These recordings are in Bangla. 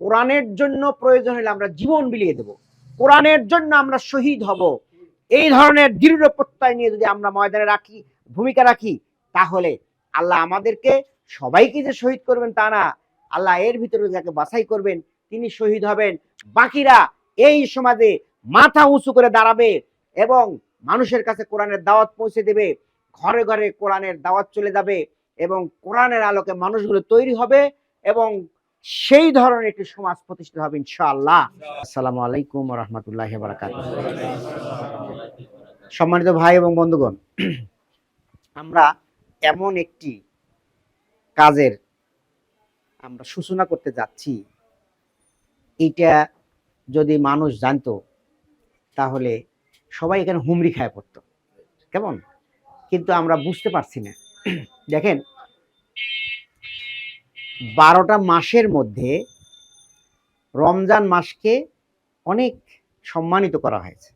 কোরআনের জন্য প্রয়োজন হলে আমরা জীবন বিলিয়ে দেব। কোরআনের জন্য আমরা শহীদ হব। এই ধরনের দৃঢ় প্রত্যয় নিয়ে যদি আমরা ময়দানে রাখি, ভূমিকা রাখি, তাহলে আল্লাহ আমাদেরকে সবাইকে যে শহীদ করবেন তা না, আল্লাহ এর ভিতরে যাকে বাছাই করবেন, তিনি শহীদ হবেন। বাকিরা এই সমাজে মাথা উঁচু করে দাঁড়াবে এবং মানুষের কাছে কোরআনের দাওয়াত পৌঁছে দেবে। ঘরে ঘরে কোরআনের দাওয়াত চলে যাবে এবং কোরআনের আলোকে মানুষগুলো তৈরি হবে এবং সেই ধরনের একটি সমাজ প্রতিষ্ঠিত হবে, ইনশাআল্লাহ। আসসালামু আলাইকুম রহমতুল্লাহ বারাকাত সম্মানিত ভাই এবং বন্ধুগণ, আমরা এমন একটি কাজের আমরা সূচনা করতে যাচ্ছি। এটা যদি মানুষ জানতো, তাহলে সবাই এখানে হুমড়ি খায় পড়তো। কেমন? কিন্তু আমরা বুঝতে পারছি না। দেখেন বারোটা মাসের মধ্যে রমজান মাসকে অনেক সম্মানিত করা হয়েছে।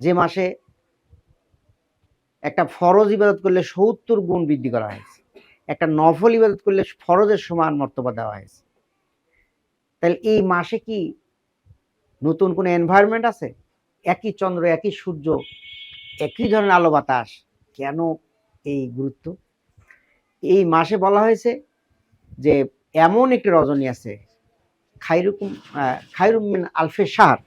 যে মাসে একটা ফরজ ইবাদত করলে সত্তর গুণ বৃদ্ধি করা হয়েছে। একটা নফল ইবাদত করলে ফরজের সমান মর্তবা দেওয়া হয়েছে। তাহলে এই মাসে কি নতুন কোনো এনভায়রনমেন্ট আছে? একই চন্দ্র, একই সূর্য, একই ধরনের আলো বাতাস কেন এই গুরুত্ব? এই মাসে বলা হয়েছে যে এমন একটি রজনী আছে, খাইরুকুম খাইরুমিন আলফে শাহর।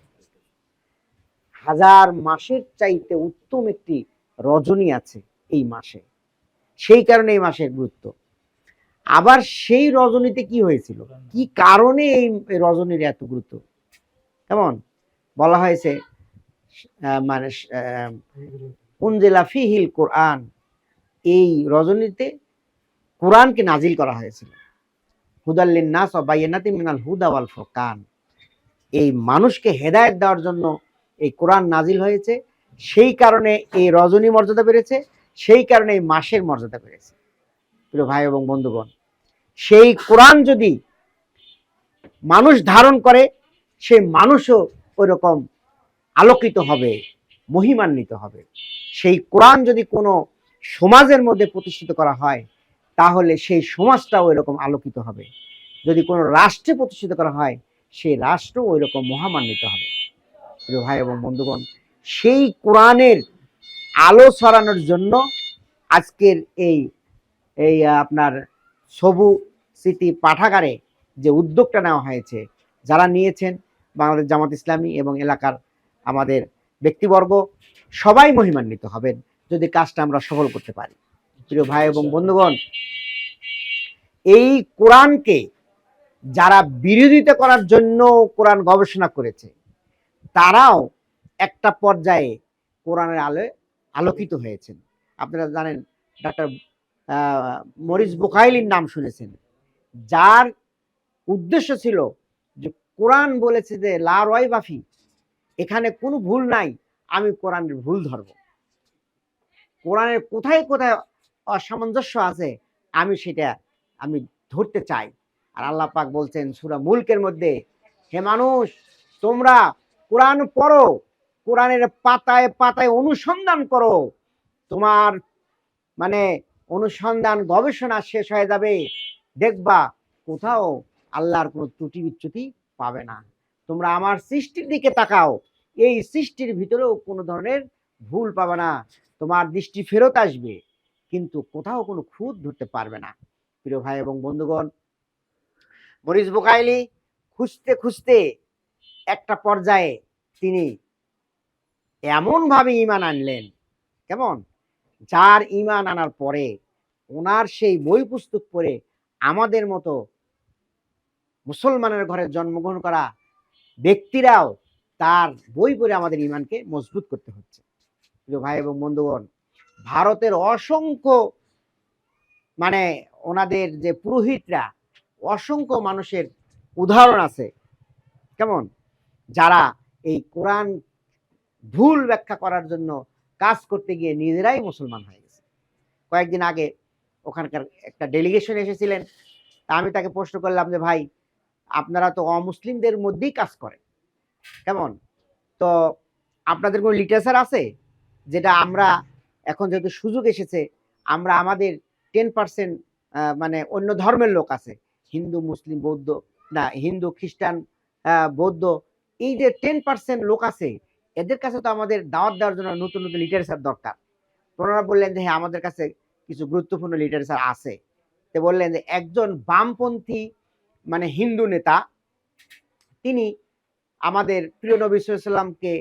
হাজার মাসের চাইতে উত্তম একটি রজনী আছে এই মাসে। সেই কারণে এই মাসের গুরুত্ব। আবার সেই রজনীতে কি হয়েছিল? কি কারণে এই রজনীর এত গুরুত্ব? কেমন? বলা হয়েছে মানে উনজেলা ফিহিল কোরআন। এই রজনীতে কোরআনকে নাজিল করা হয়েছিল। হুদাল্লিন নাস বাইনাতি মিনাল হুদা ওয়াল ফুরকান। এই মানুষকে হেদায়েত দেওয়ার জন্য এই কোরআন নাজিল হয়েছে, সেই কারণে এই রজনী মর্যাদা বেড়েছে, সেই কারণে এই মাসের মর্যাদা বেড়েছে। প্রিয় ভাই এবং বন্ধুগণ, সেই কোরআন যদি মানুষ ধারণ করে, সেই মানুষও ওই রকম আলোকিত হবে, মহিমান্বিত হবে। সেই কোরআন যদি কোনো সমাজের মধ্যে প্রতিষ্ঠিত করা হয় তাহলে সেই সমাজটাও এরকম আলোকিত হবে। যদি কোনো রাষ্ট্রে প্রতিষ্ঠিত করা হয়, সেই রাষ্ট্র ওই রকম মহামান্বিত হবে। প্রিয় ভাই এবং বন্ধুগণ, সেই কোরআনের আলো ছড়ানোর জন্য আজকের এই এই আপনার সবু স্মৃতি পাঠাগারে যে উদ্যোগটা নেওয়া হয়েছে, যারা নিয়েছেন বাংলাদেশ জামাত ইসলামী এবং এলাকার আমাদের ব্যক্তিবর্গ, সবাই মহিমান্বিত হবেন। যদি কাজটা আমরা সফল করতে পারি। প্রিয় ভাই এবং বন্ধুগণ এই কোরআনকে যারা বিরোধিতা করার জন্য কোরআন গবেষণা করেছে তারাও একটা পর্যায়ে কোরআনের আলোয় আলোকিত হয়েছেন। আপনারা জানেন ডাক্তার মরিস বুখাইলির নাম শুনেছেন। যার উদ্দেশ্য ছিল যে কোরআন বলেছে যে লা রয় বাফি এখানে কোনো ভুল নাই আমি কোরআনের ভুল ধরব। কোরআনের কোথায় কোথায় অসামঞ্জস্য আছে, আমি সেটা আমি ধরতে চাই। আর আল্লাহ পাক বলছেন সুরা মুলকের মধ্যে, হে মানুষ, তোমরা কোরআন পড়ো, কোরআনের পাতায় পাতায় অনুসন্ধান করো। তোমার মানে অনুসন্ধান গবেষণা শেষ হয়ে যাবে, দেখবা কোথাও আল্লাহর কোনো ত্রুটি বিচ্যুতি পাবে না। তোমরা আমার সৃষ্টির দিকে তাকাও, এই সৃষ্টির ভিতরেও কোনো ধরনের ভুল পাবে না। তোমার দৃষ্টি ফেরত আসবে। কিন্তু কোথাও কোনো খুঁত ধরতে পারবে না। প্রিয় ভাই এবং বন্ধুগণ মরিস বুকাইলি খুঁজতে খুঁজতে একটা পর্যায়ে তিনি এমনভাবে ইমান আনলেন, কেমন? যার ইমান আনার পরে ওনার সেই বই পুস্তক পড়ে আমাদের মতো মুসলমানের ঘরে জন্মগ্রহণ করা ব্যক্তিরাও তার বই পড়ে আমাদের ইমানকে মজবুত করতে হচ্ছে। প্রিয় ভাই এবং বন্ধুগণ ভারতের অসংখ্য মানে ওনাদের যে পুরোহিতরা, অসংখ্য মানুষের উদাহরণ আছে। কেমন? যারা এই কোরআন ভুল ব্যাখ্যা করার জন্য কাজ করতে গিয়ে নিজেরাই মুসলমান হয়ে গেছে। কয়েকদিন আগে ওখানকার একটা ডেলিগেশন এসেছিলেন। তা আমি তাকে প্রশ্ন করলাম যে, ভাই, আপনারা তো অমুসলিমদের মধ্যেই কাজ করেন। কেমন? তো আপনাদের কোনো লিটারেচার আছে? যেটা আমরা এখন যেহেতু সুযোগ এসেছে, আমরা আমাদের টেন পার্সেন্ট মানে অন্য ধর্মের লোক আছে। হিন্দু, মুসলিম, বৌদ্ধ, না, হিন্দু, খ্রিস্টান বৌদ্ধ, এই যে টেন পার্সেন্ট লোক আছে, এদের কাছে তো আমাদের দাওয়াত দেওয়ার জন্য নতুন নতুন লিটারেচার দরকার। ওনারা বললেন যে হ্যাঁ আমাদের কাছে কিছু গুরুত্বপূর্ণ লিটারেচার আছে। তো বললেন যে, একজন বামপন্থী মানে হিন্দু নেতা, তিনি আমাদের প্রিয় নবী সাল্লামকে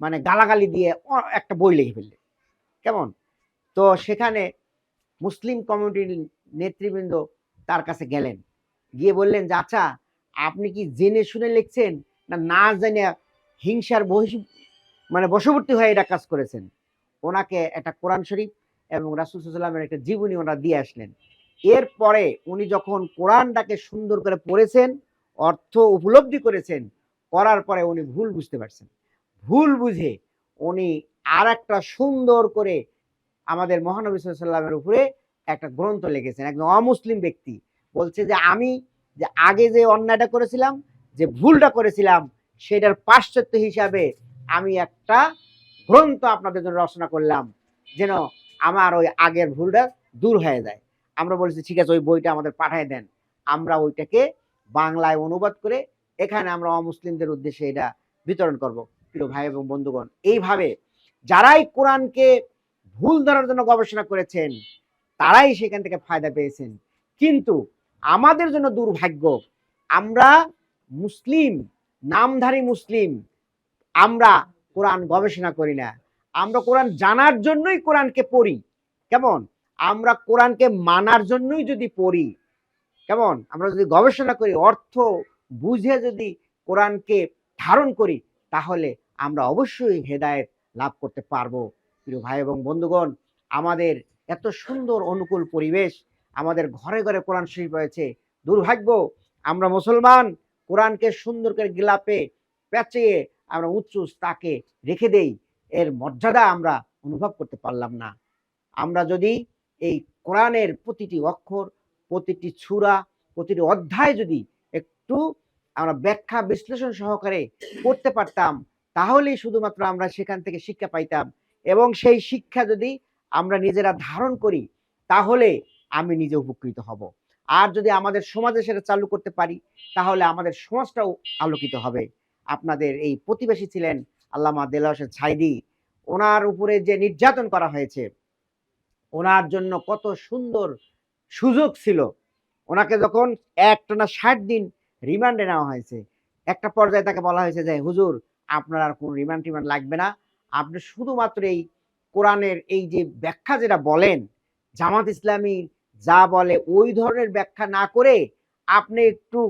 মানে গালাগালি দিয়ে একটা বই লিখে ফেললেন। কেমন? তো সেখানে মুসলিম কমিউনিটির নেতৃবৃন্দ তার কাছে গেলেন। গিয়ে বললেন যে আচ্ছা আপনি কি জেনে শুনে লিখছেন না না জেনে হিংসার বহিষ মানে বশবর্তী হয়ে এটা কাজ করেছেন? ওনাকে একটা কোরআন শরীফ এবং রাসুল সাল্লামের একটা জীবনী ওনারা দিয়ে আসলেন। এরপরে উনি যখন কোরআনটাকে সুন্দর করে পড়েছেন, অর্থ উপলব্ধি করেছেন, করার পরে উনি ভুল বুঝতে পারছেন। ভুল বুঝে উনি আর একটা সুন্দর করে আমাদের মহানবী সাল্লামের উপরে একটা গ্রন্থ লিখেছেন। একজন অমুসলিম ব্যক্তি বলছে যে, আমি যে আগে যে অন্যায়টা করেছিলাম, যে ভুলটা করেছিলাম, সেটার পাশ্চাত্য হিসাবে আমি একটা গ্রন্থ আপনাদের জন্য রচনা করলাম, যেন আমার ওই আগের ভুলটা দূর হয়ে যায়। আমরা বলছি, ঠিক আছে, ওই বইটা আমাদের পাঠিয়ে দেন। আমরা ওইটাকে বাংলায় অনুবাদ করে এখানে আমরা অমুসলিমদের উদ্দেশ্যে এটা বিতরণ করব। প্রিয় ভাই এবং বন্ধুগণ, এইভাবে যারাই কোরআনকে ভুল ধরার জন্য গবেষণা করেছেন, তারাই সেখান থেকে ফায়দা পেয়েছেন। কিন্তু আমাদের জন্য দুর্ভাগ্য, আমরা মুসলিম, নামধারী মুসলিম, আমরা কোরআন গবেষণা করি না। আমরা কোরআন জানার জন্যই কোরআনকে পড়ি। কেমন? আমরা কোরআনকে মানার জন্যই যদি পড়ি, কেমন? আমরা যদি গবেষণা করি, অর্থ বুঝে যদি কোরআনকে ধারণ করি, তাহলে আমরা অবশ্যই হেদায়েত লাভ করতে পারব। প্রিয় ভাই এবং বন্ধুগণ, আমাদের এত সুন্দর অনুকূল পরিবেশ, আমাদের ঘরে ঘরে কোরআন শরীফ রয়েছে। দুর্ভাগ্য, আমরা মুসলমান, কোরআনকে সুন্দর করে গিলাপে পেঁচিয়ে আমরা উচ্চ তাকে রেখে দেই, এর মর্যাদা আমরা অনুভব করতে পারলাম না। আমরা যদি এই কোরআনের প্রতিটি অক্ষর, প্রতিটি ছুরা, প্রতিটি অধ্যায় যদি একটু আমরা ব্যাখ্যা বিশ্লেষণ সহকারে করতে পারতাম তাহলেই শুধুমাত্র আমরা সেখান থেকে শিক্ষা পাইতাম। এবং সেই শিক্ষা যদি আমরা নিজেরা ধারণ করি, তাহলে আমি নিজে উপকৃত হব। আর যদি আমাদের সমাজে সেটা চালু করতে পারি, তাহলে আমাদের সমাজটাও আলোকিত হবে। আপনাদের এই প্রতিবেশী ছিলেন আল্লামা দেলা ছাইদি ওনার উপরে যে নির্যাতন করা হয়েছে, ওনার জন্য কত সুন্দর সুযোগ ছিল। ওনাকে যখন একটানা ষাট দিন রিমান্ডে নেওয়া হয়েছে, একটা পর্যায়ে তাকে বলা হয়েছে যে, হুজুর আপনার আর কোনো রিমান্ড টিমান্ড লাগবে না। আপনি শুধুমাত্র এই কোরআনের এই যে ব্যাখ্যা যেটা বলেন, জামাত ইসলামী যা বলে ওই ধরনের ব্যাখ্যা না করে আপনি একটু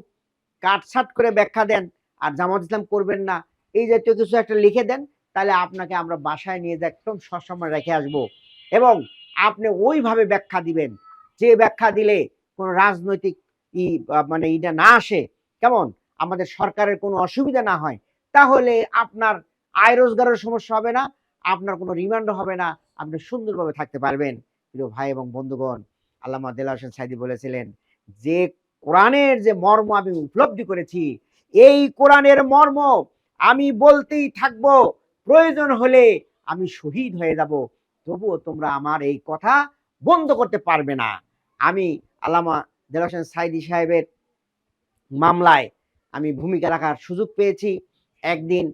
কাটছাট করে ব্যাখ্যা দেন আর জামাত ইসলাম করবেন না, এই জাতীয় কিছু একটা লিখে দেন, তাহলে আপনাকে আমরা বাসায় নিয়ে একদম সসময় রেখে আসব। এবং আপনি ওইভাবে ব্যাখ্যা দিবেন, যে ব্যাখ্যা দিলে কোনো রাজনৈতিক ই মানে এটা না আসে, কেমন? আমাদের সরকারের কোনো অসুবিধা না হয় তাহলে আপনার আয় রোজগারের সমস্যা হবে না, আপনার কোনো রিমান্ড হবে না, আপনি সুন্দরভাবে থাকতে পারবেন। প্রিয় ভাই এবং বন্ধুগণ, আল্লামা দেলা হোসেন সাইদি বলেছিলেন, যে কোরআনের যে মর্ম আমি উপলব্ধি করেছি, এই কোরআনের মর্ম আমি বলতেই থাকব। প্রয়োজন হলে আমি শহীদ হয়ে যাব। তবুও তোমরা আমার এই কথা বন্ধ করতে পারবে না। আমি আল্লামা দেলা হোসেন সাইদি সাহেবের মামলায় আমি ভূমিকা রাখার সুযোগ পেয়েছি। একদিন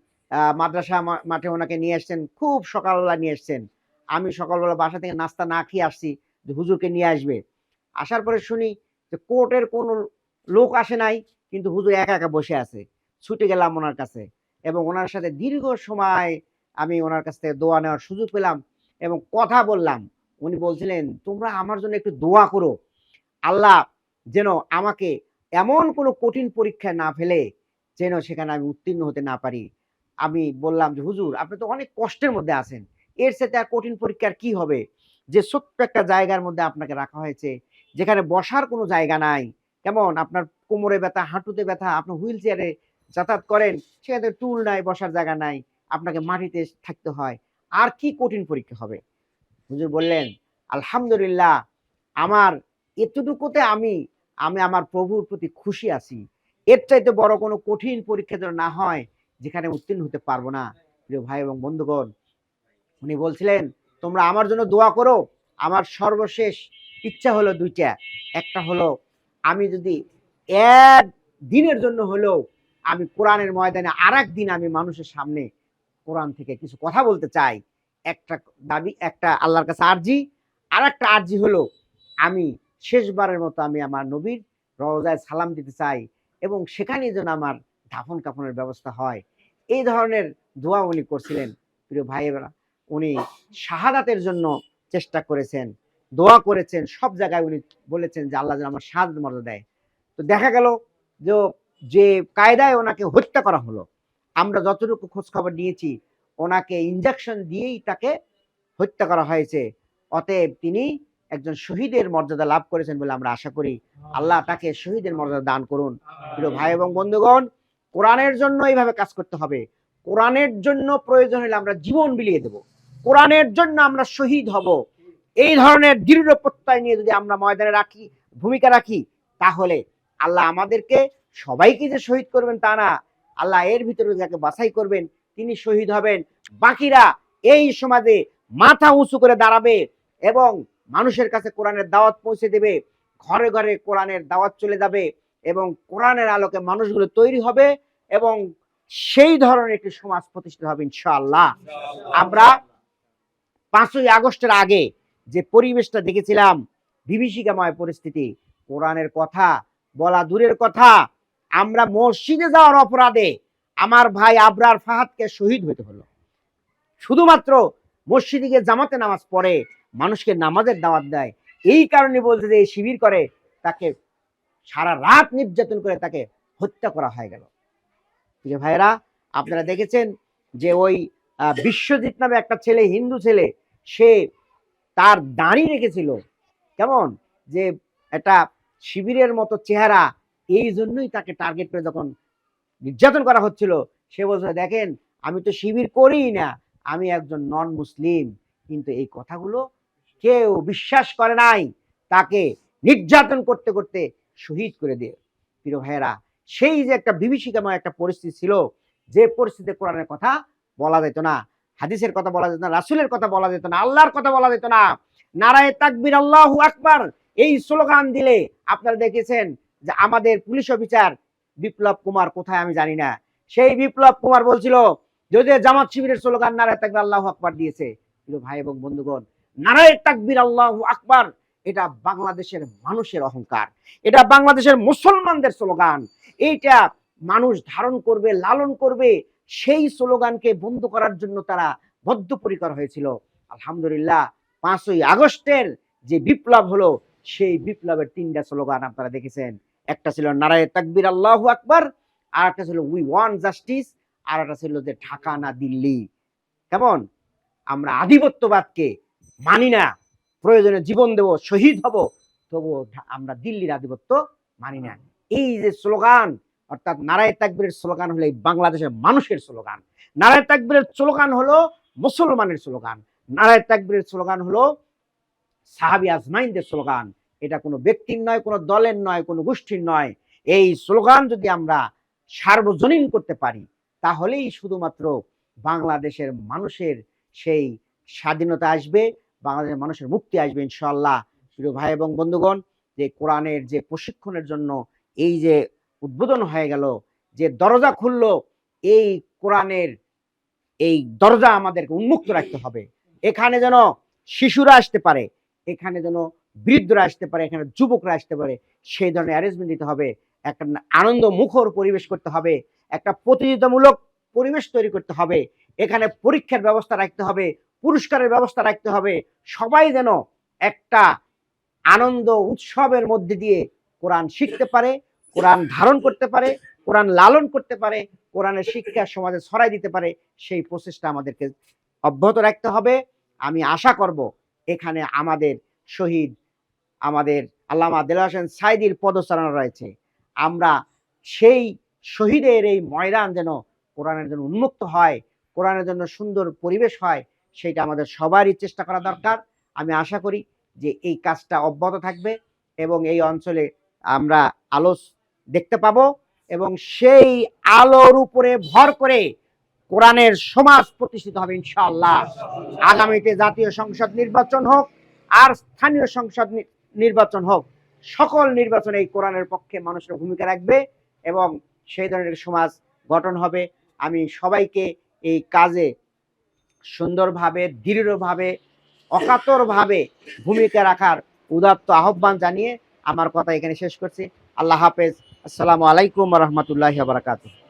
মাদ্রাসা মাঠে ওনাকে নিয়ে আসছেন, খুব সকালবেলা নিয়ে আসছেন। আমি সকালবেলা বাসা থেকে নাস্তা না খেয়ে আসছি যে হুজুরকে নিয়ে আসবে। আসার পরে শুনি যে কোর্টের কোনো লোক আসে নাই, কিন্তু হুজুর একা একা বসে আছে। ছুটে গেলাম ওনার কাছে এবং ওনার সাথে দীর্ঘ সময় আমি ওনার কাছ থেকে দোয়া নেওয়ার সুযোগ পেলাম এবং কথা বললাম। উনি বলছিলেন, তোমরা আমার জন্য একটু দোয়া করো। আল্লাহ যেন আমাকে এমন কোনো কঠিন পরীক্ষায় না ফেলে যেন সেখানে আমি উত্তীর্ণ হতে না পারি। আমি বললাম যে, হুজুর, আপনি তো অনেক কষ্টের মধ্যে আছেন। এর সাথে আর কঠিন পরীক্ষার কি হবে? যে ছোট্ট একটা জায়গার মধ্যে আপনাকে রাখা হয়েছে, যেখানে বসার কোনো জায়গা নাই। কেমন? আপনার কোমরে ব্যথা, হাঁটুতে ব্যথা, আপনি হুইল চেয়ারে যাতায়াত করেন, সেখানে টুল নাই, বসার জায়গা নাই, আপনাকে মাটিতে থাকতে হয়। আর কি কঠিন পরীক্ষা হবে? হুজুর বললেন, আলহামদুলিল্লাহ, আমার এতটুকুতে আমি আমি আমার প্রভুর প্রতি খুশি আছি। এর চাইতে বড় কোনো কঠিন পরীক্ষা যেন না হয়, যেখানে উত্তীর্ণ হতে পারব না। প্রিয় ভাই এবং বন্ধুগণ, উনি বলছিলেন, তোমরা আমার জন্য দোয়া করো। আমার সর্বশেষ ইচ্ছা হলো দুইটা। একটা হলো, আমি যদি এক দিনের জন্য হলেও আমি কোরআনের ময়দানে আর দিন আমি মানুষের সামনে কোরআন থেকে কিছু কথা বলতে চাই, একটা দাবি, একটা আল্লাহর কাছে আর্জি। আর একটা আর্জি হলো, আমি শেষবারের মতো আমি আমার নবীর রওজায় সালাম দিতে চাই। এবং সেখানেই যেন আমার দাফন কাফনের ব্যবস্থা হয়। এই ধরনের দোয়া উনি করছিলেন, প্রিয় ভাইয়েরা। উনি শাহাদাতের জন্য চেষ্টা করেছেন, দোয়া করেছেন, সব জায়গায় উনি বলেছেন যে, আল্লাহ যেন আমার শাহাদ মর্যাদা দেয়। তো দেখা গেল যে যে কায়দায় ওনাকে হত্যা করা হলো। আমরা যতটুকু খোঁজ খবর নিয়েছি, ওনাকে ইঞ্জেকশন দিয়েই তাকে হত্যা করা হয়েছে। অতএব তিনি একজন শহীদের মর্যাদা লাভ করেছেন বলে আমরা আশা করি। আল্লাহ তাকে শহীদের মর্যাদা দান করুন। প্রিয় ভাই এবং বন্ধুগণ, কোরআনের জন্য এইভাবে কাজ করতে হবে। কোরআনের জন্য প্রয়োজন হলে আমরা জীবন বিলিয়ে দেব। কোরআনের জন্য আমরা শহীদ হব। এই ধরনের দৃঢ় প্রত্যয় নিয়ে যদি আমরা ময়দানে রাখি, ভূমিকা রাখি, তাহলে আল্লাহ আমাদেরকে সবাইকে যে শহীদ করবেন তা না, আল্লাহ এর ভিতরে যাকে বাছাই করবেন, তিনি শহীদ হবেন। বাকিরা এই সমাজে মাথা উঁচু করে দাঁড়াবে এবং মানুষের কাছে কোরআনের দাওয়াত পৌঁছে দেবে ঘরে ঘরে কোরআনের দাওয়াত চলে যাবে এবং কোরআনের আলোকে মানুষগুলো তৈরি হবে এবং সেই ধরনের একটি সমাজ প্রতিষ্ঠিত হবে ইনশাআল্লাহ। আমরা পাঁচই আগস্টের আগে যে পরিবেশটা দেখেছিলাম বিভীষিকাময় পরিস্থিতি কোরআনের কথা বলা দূরের কথা আমরা মসজিদে যাওয়ার অপরাধে আমার ভাই আবরার ফাহাদকে শহীদ হতে হলো। শুধুমাত্র মসজিদে গিয়ে জামাতে নামাজ পড়ে মানুষকে নামাজের দাওয়াত দেয়। এই কারণে বলছে যে, এই শিবির করে তাকে সারা রাত নির্যাতন করে তাকে হত্যা করা হয়ে গেল। প্রিয় ভাইরা আপনারা দেখেছেন যে ওই বিশ্বজিৎ নামে একটা ছেলে, হিন্দু ছেলে, সে তার দাঁড়ি রেখেছিল। কেমন? যে একটা শিবিরের মতো চেহারা, এই জন্যই তাকে টার্গেট করে যখন নির্যাতন করা হচ্ছিল, সে বলছে, দেখেন, আমি তো শিবির করি না। আমি একজন নন মুসলিম কিন্তু এই কথাগুলো কেউ বিশ্বাস করে নাই, তাকে নির্যাতন করতে করতে শহীদ করে দিয়ে প্রিয় ভাইয়েরা, সেই যে একটা বিভীষিকাময় একটা পরিস্থিতি ছিল, যে পরিস্থিতিতে কোরআনের কথা বলা যেত না, হাদিসের কথা বলা যেত না, রাসুলের কথা বলা যেত না, আল্লাহর কথা বলা যেত না, নারায় তাকবির আল্লাহ আকবার, এই স্লোগান দিলে আপনারা দেখেছেন যে আমাদের পুলিশ অফিসার বিপ্লব কুমার কোথায় আমি জানি না। সেই বিপ্লব কুমার বলছিল যদি জামাত শিবিরের স্লোগান নারায় তাকবির আল্লাহ আকবার দিয়েছে। ভাই এবং বন্ধুগণ নারায় তাকবির আল্লাহ আকবার, এটা বাংলাদেশের মানুষের অহংকার, এটা বাংলাদেশের মুসলমানদের স্লোগান, এইটা মানুষ ধারণ করবে, লালন করবে, সেই স্লোগানকে বন্ধ করার জন্য তারা বদ্ধপরিকর হয়েছিল। আলহামদুলিল্লাহ, পাঁচই আগস্টের যে বিপ্লব হলো, সেই বিপ্লবের তিনটা স্লোগান আপনারা দেখেছেন। একটা ছিল নারায় তাকবির আল্লাহ আকবার, আর একটা ছিল উই ওয়ান জাস্টিস আর একটা ছিল যে ঢাকা না দিল্লি। কেমন? আমরা আধিপত্যবাদকে মানি না। প্রয়োজনে জীবন দেব শহীদ হব তবুও আমরা দিল্লির আধিপত্য মানি না। এই যে স্লোগান অর্থাৎ নারায় তাকবীরের স্লোগান হলো এই বাংলাদেশের মানুষের স্লোগান। নারায় তাকবীরের স্লোগান হলো মুসলমানের স্লোগান। নারায় তাকবীরের স্লোগান হলো সাহাবি আজমাইনদের স্লোগান। এটা কোনো ব্যক্তির নয় কোনো দলের নয় কোনো গোষ্ঠীর নয়। এই স্লোগান যদি আমরা সার্বজনীন করতে পারি তাহলেই শুধুমাত্র বাংলাদেশের মানুষের সেই স্বাধীনতা আসবে বাংলাদেশের মানুষের মুক্তি আসবে ইনশাল্লাহ প্রিয় ভাই এবং বন্ধুগণ, যে কোরআনের যে প্রশিক্ষণের জন্য এই যে উদ্বোধন হয়ে গেল, যে দরজা খুললো, এই কোরআনের এই দরজা আমাদেরকে উন্মুক্ত রাখতে হবে। এখানে যেন শিশুরা আসতে পারে, এখানে যেন বৃদ্ধরা আসতে পারে, এখানে যুবকরা আসতে পারে, সেই ধরনের অ্যারেঞ্জমেন্ট দিতে হবে। একটা আনন্দ মুখর পরিবেশ করতে হবে, একটা প্রতিযোগিতামূলক পরিবেশ তৈরি করতে হবে, এখানে পরীক্ষার ব্যবস্থা রাখতে হবে পুরস্কারের ব্যবস্থা রাখতে হবে। সবাই যেন একটা আনন্দ উৎসবের মধ্যে দিয়ে কোরআন শিখতে পারে, কোরআন ধারণ করতে পারে, কোরআন লালন করতে পারে, কোরআনের শিক্ষা সমাজে ছড়াই দিতে পারে, সেই প্রচেষ্টা আমাদেরকে অব্যাহত রাখতে হবে। আমি আশা করব এখানে আমাদের শহীদ, আমাদের আল্লামা দেল হোসেন সাইদির পদচারণা রয়েছে। আমরা সেই শহীদের এই ময়দান যেন কোরআনের জন্য উন্মুক্ত হয়, কোরআনের জন্য সুন্দর পরিবেশ হয় সেটা আমাদের সবারই চেষ্টা করা দরকার। আমি আশা করি যে এই কাজটা অব্যাহত থাকবে এবং এই অঞ্চলে আমরা আলো দেখতে পাবো এবং সেই আলোর উপরে ভর করে কোরআনের সমাজ প্রতিষ্ঠিত হবে ইনশাআল্লাহ। আগামীতে জাতীয় সংসদ নির্বাচন হোক আর স্থানীয় সংসদ নির্বাচন হোক সকল নির্বাচনে এই কোরআনের পক্ষে মানুষের ভূমিকা রাখবে এবং সেই ধরনের সমাজ গঠন হবে। আমি সবাইকে এই কাজে সুন্দরভাবে, দৃঢ়ভাবে, অকাতরভাবে ভূমিকা রাখার উদাত্ত আহ্বান জানিয়ে আমার কথা এখানে শেষ করছি। আল্লাহ হাফেজ। আসসালামু আলাইকুম রহমতুল্লাহ বারাকাতুহ।